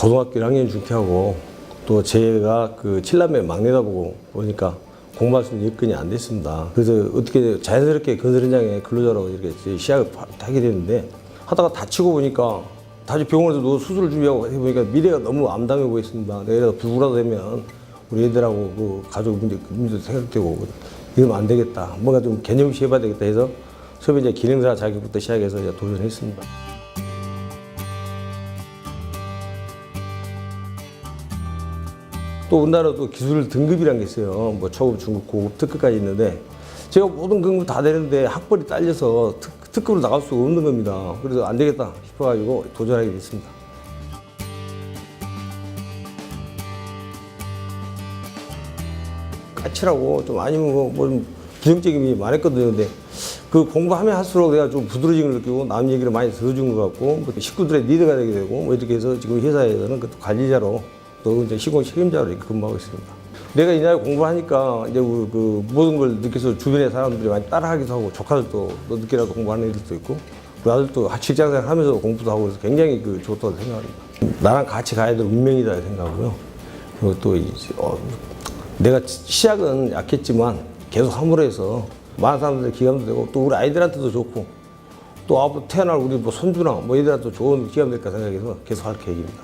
고등학교 1학년 중퇴하고 또 제가 그 칠남매 막내다 보고 보니까 공부할 수 있는 여건이 안 됐습니다. 그래서 어떻게 자연스럽게 건설 현장에 근로자로 이렇게 시작을 파- 하게 됐는데 하다가 다치고 보니까 다시 병원에서 수술을 준비하고 해보니까 미래가 너무 암담해 보였습니다. 내가 불구라도 되면 우리 애들하고 그 가족 문제, 문제도 생각되고 이러면 안 되겠다. 뭔가 좀 개념 없이 해봐야 되겠다 해서 처음에 이제 기능사 자격부터 시작해서 이제 도전했습니다. 또 우리나라 또 기술 등급이라는 게 있어요. 뭐 초급, 중급, 고급, 특급까지 있는데 제가 모든 등급 다 되는데 학벌이 딸려서 특, 특급으로 나갈 수가 없는 겁니다. 그래서 안 되겠다 싶어가지고 도전하게 됐습니다. 까칠하고 좀 아니면 뭐, 뭐 부정적인 게 많았거든요. 근데 그 공부하면 할수록 내가 좀 부드러짐을 느끼고 남 얘기를 많이 들어준 것 같고 뭐 식구들의 리더가 되게 되고 뭐 이렇게 해서 지금 회사에서는 그 관리자로 또 이제 시공 책임자로 근무하고 있습니다. 내가 이 나이 공부하니까 이제 그 모든 걸 느껴서 주변의 사람들이 많이 따라하기도 하고 조카들도 너 늦게라도 공부하는 애들도 있고 우리 아들도 직장생활 하면서 공부도 하고 그래서 굉장히 그 좋다고 생각합니다. 나랑 같이 가야 될 운명이다 생각하고요. 그리고 또 이제 어, 내가 시작은 약했지만 계속 함으로 해서 많은 사람들의 기감도 되고 또 우리 아이들한테도 좋고 또 앞으로 태어날 우리 뭐 손주나 뭐 얘들한테도 좋은 기감 될까 생각해서 계속 할 계획입니다.